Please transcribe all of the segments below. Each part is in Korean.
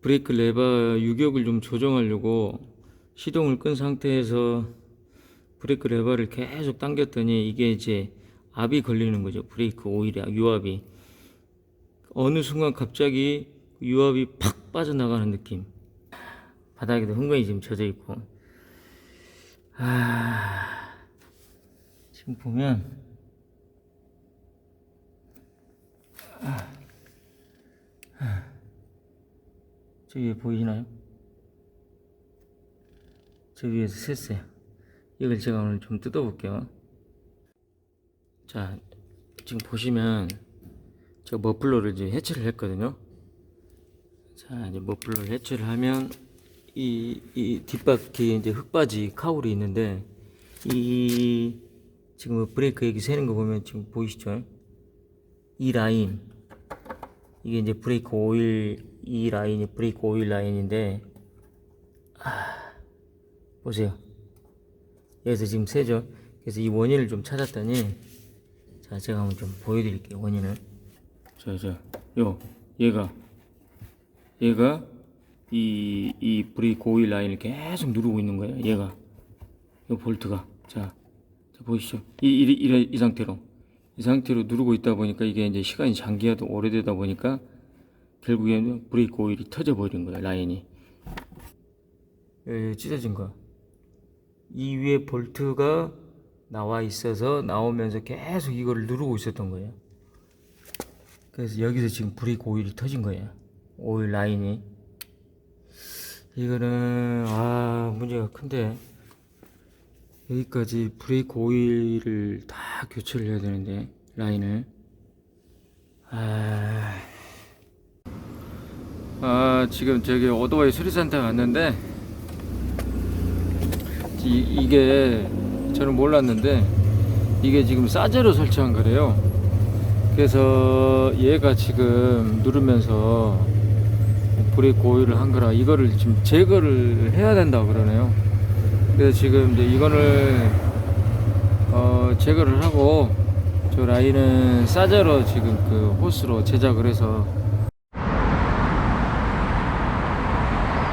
브레이크 레버 유격을 좀 조정하려고 시동을 끈 상태에서 브레이크 레버를 계속 당겼더니 이게 이제 압이 걸리는 거죠. 브레이크 오일이 유압이 어느 순간 갑자기 유압이 팍 빠져나가는 느낌. 바닥에도 흥건히 지금 젖어 있고. 아 지금 보면 저 위에 보이시나요? 저 위에서 샜어요. 이걸 제가 오늘 좀 뜯어볼게요. 자, 지금 보시면 저 머플러를 이제 해체를 했거든요. 자, 이제 머플러를 해체를 하면 이, 이 뒷바퀴에 이제 흙바지 카울이 있는데 이 지금 브레이크 여기 세는 거 보면 지금 보이시죠? 이 라인 이게 이제 브레이크 오일 이 라인이 브레이크 오일 라인인데 아, 보세요. 여기서 지금 세죠? 그래서 이 원인을 좀 찾았더니 자 제가 한번 좀 보여드릴게요 원인을. 자자요 얘가 얘가 이, 이 브레이크 오일 라인을 계속 누르고 있는 거예요 얘가. 이 볼트가. 자, 자 보이시죠? 이, 이, 이, 이 상태로. 이 상태로 누르고 있다 보니까 이게 이제 시간이 장기화도 오래되다 보니까 결국에는 브레이크 오일이 터져 버린 거예요 라인이 여기 찢어진 거. 이 위에 볼트가 나와 있어서 나오면서 계속 이거를 누르고 있었던 거예요. 그래서 여기서 지금 브레이크 오일이 터진 거예요. 오일 라인이. 이거는 아 문제가 큰데 여기까지 브레이크 오일을 다 교체를 해야 되는데 라인을 아, 아 지금 저기 오토바이 수리센터 갔는데 이, 이게 저는 몰랐는데 이게 지금 싸제로 설치한 거래요. 그래서 얘가 지금 누르면서 브레이크 오일을 한 거라 이거를 지금 제거를 해야 된다고 그러네요. 그래서 지금 이제 이거를 어, 제거를 하고 저 라인은 싸제로 지금 그 호스로 제작을 해서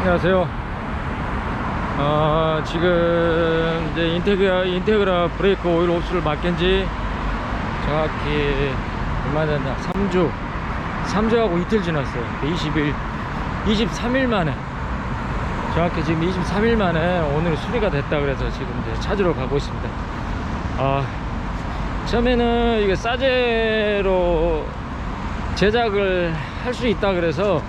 안녕하세요 어, 지금 이제 인테그라, 인테그라 브레이크 오일 옵스를 맡긴 지 정확히 얼마 됐나? 3주. 3주하고 이틀 지났어요. 20일, 23일 만에. 정확히 지금 23일 만에 오늘 수리가 됐다 그래서 지금 이제 찾으러 가고 있습니다. 아, 처음에는 이게 싸제로 제작을 할 수 있다 그래서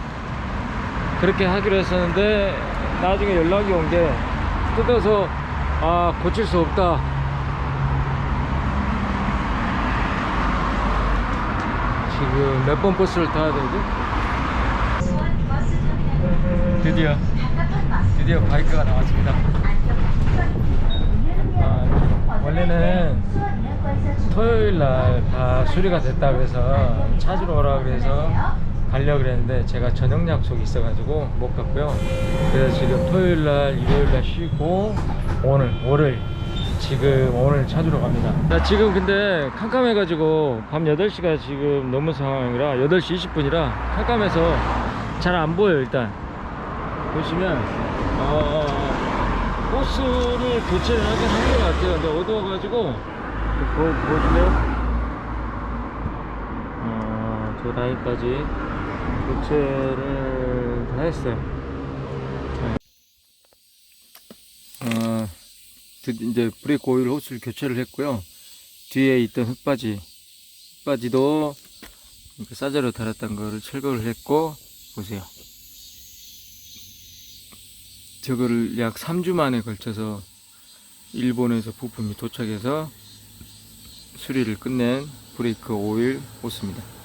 그렇게 하기로 했었는데 나중에 연락이 온 게 뜯어서 아 고칠 수 없다 지금 몇 번 버스를 타야 되지? 드디어 드디어 바이크가 나왔습니다 아, 원래는 토요일 날 다 수리가 됐다 그래서 찾으러 오라 그래서 가려고 그랬는데 제가 저녁 약속이 있어가지고 못 갔고요. 그래서 지금 토요일 날 일요일 날 쉬고 오늘 월요일 지금 오늘 찾으러 갑니다. 나 지금 근데 캄캄해가지고 밤 8시가 지금 넘은 상황이라 8시 20분이라 캄캄해서 잘 안 보여요 일단. 보시면 어, 호스를 교체를 하긴 한 것 같아요. 근데 어두워가지고. 보, 보실래요? 어, 저 라인까지 교체를 다 했어요. 어, 드- 이제 브레이크 오일 호스를 교체를 했고요. 뒤에 있던 흙바지, 흙바지도 싸제로 달았던 거를 철거를 했고, 보세요. 저거를 약 3주 만에 걸쳐서 일본에서 부품이 도착해서 수리를 끝낸 브레이크 오일 호스입니다.